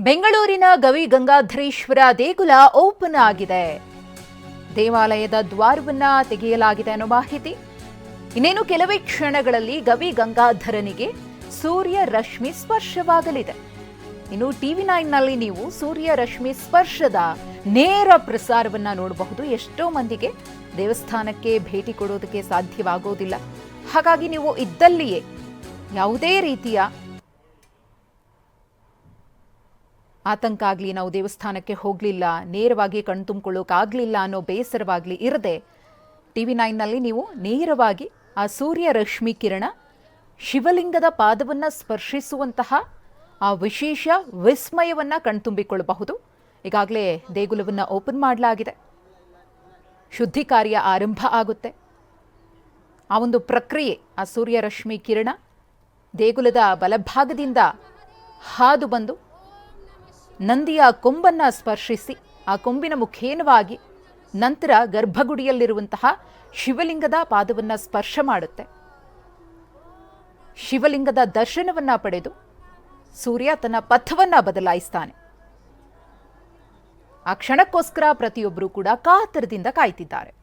ಬೆಂಗಳೂರಿನ ಗವಿ ಗಂಗಾಧರೇಶ್ವರ ದೇಗುಲ ಓಪನ್ ಆಗಿದೆ. ದೇವಾಲಯದ ದ್ವಾರವನ್ನ ತೆಗೆಯಲಾಗಿದೆ ಅನ್ನೋ ಮಾಹಿತಿ. ಇನ್ನೇನು ಕೆಲವೇ ಕ್ಷಣಗಳಲ್ಲಿ ಗವಿ ಗಂಗಾಧರನಿಗೆ ಸೂರ್ಯ ರಶ್ಮಿ ಸ್ಪರ್ಶವಾಗಲಿದೆ. ಇನ್ನು ಟಿವಿ ನೈನ್ನಲ್ಲಿ ನೀವು ಸೂರ್ಯ ರಶ್ಮಿ ಸ್ಪರ್ಶದ ನೇರ ಪ್ರಸಾರವನ್ನ ನೋಡಬಹುದು. ಎಷ್ಟೋ ಮಂದಿಗೆ ದೇವಸ್ಥಾನಕ್ಕೆ ಭೇಟಿ ಕೊಡೋದಕ್ಕೆ ಸಾಧ್ಯವಾಗೋದಿಲ್ಲ. ಹಾಗಾಗಿ ನೀವು ಇದ್ದಲ್ಲಿಯೇ ಯಾವುದೇ ರೀತಿಯ ಆತಂಕ ಆಗಲಿ, ನಾವು ದೇವಸ್ಥಾನಕ್ಕೆ ಹೋಗಲಿಲ್ಲ, ನೇರವಾಗಿ ಕಣ್ತುಂಬ್ಕೊಳ್ಳೋಕ್ಕಾಗಲಿಲ್ಲ ಅನ್ನೋ ಬೇಸರವಾಗಲಿ ಇರದೆ ಟಿ ವಿ ನೈನ್ನಲ್ಲಿ ನೀವು ನೇರವಾಗಿ ಆ ಸೂರ್ಯ ರಶ್ಮಿ ಕಿರಣ, ಶಿವಲಿಂಗದ ಪಾದವನ್ನು ಸ್ಪರ್ಶಿಸುವಂತಹ ಆ ವಿಶೇಷ ವಿಸ್ಮಯವನ್ನು ಕಣ್ತುಂಬಿಕೊಳ್ಳಬಹುದು ಈಗಾಗಲೇ ದೇಗುಲವನ್ನು ಓಪನ್ ಮಾಡಲಾಗಿದೆ. ಶುದ್ಧಿ ಕಾರ್ಯ ಆರಂಭ ಆಗುತ್ತೆ. ಆ ಒಂದು ಪ್ರಕ್ರಿಯೆ, ಆ ಸೂರ್ಯರಶ್ಮಿ ಕಿರಣ ದೇಗುಲದ ಬಲಭಾಗದಿಂದ ಹಾದು ಬಂದು ನಂದಿಯ ಕೊಂಬನ್ನು ಸ್ಪರ್ಶಿಸಿ, ಆ ಕೊಂಬಿನ ಮುಖೇನವಾಗಿ ನಂತರ ಗರ್ಭಗುಡಿಯಲ್ಲಿರುವಂತಹ ಶಿವಲಿಂಗದ ಪಾದವನ್ನು ಸ್ಪರ್ಶ ಮಾಡುತ್ತೆ. ಶಿವಲಿಂಗದ ದರ್ಶನವನ್ನು ಪಡೆದು ಸೂರ್ಯ ತನ್ನ ಪಥವನ್ನು ಬದಲಾಯಿಸ್ತಾನೆ. ಆ ಕ್ಷಣಕ್ಕೋಸ್ಕರ ಪ್ರತಿಯೊಬ್ಬರೂ ಕೂಡ ಕಾತರದಿಂದ ಕಾಯ್ತಿದ್ದಾರೆ.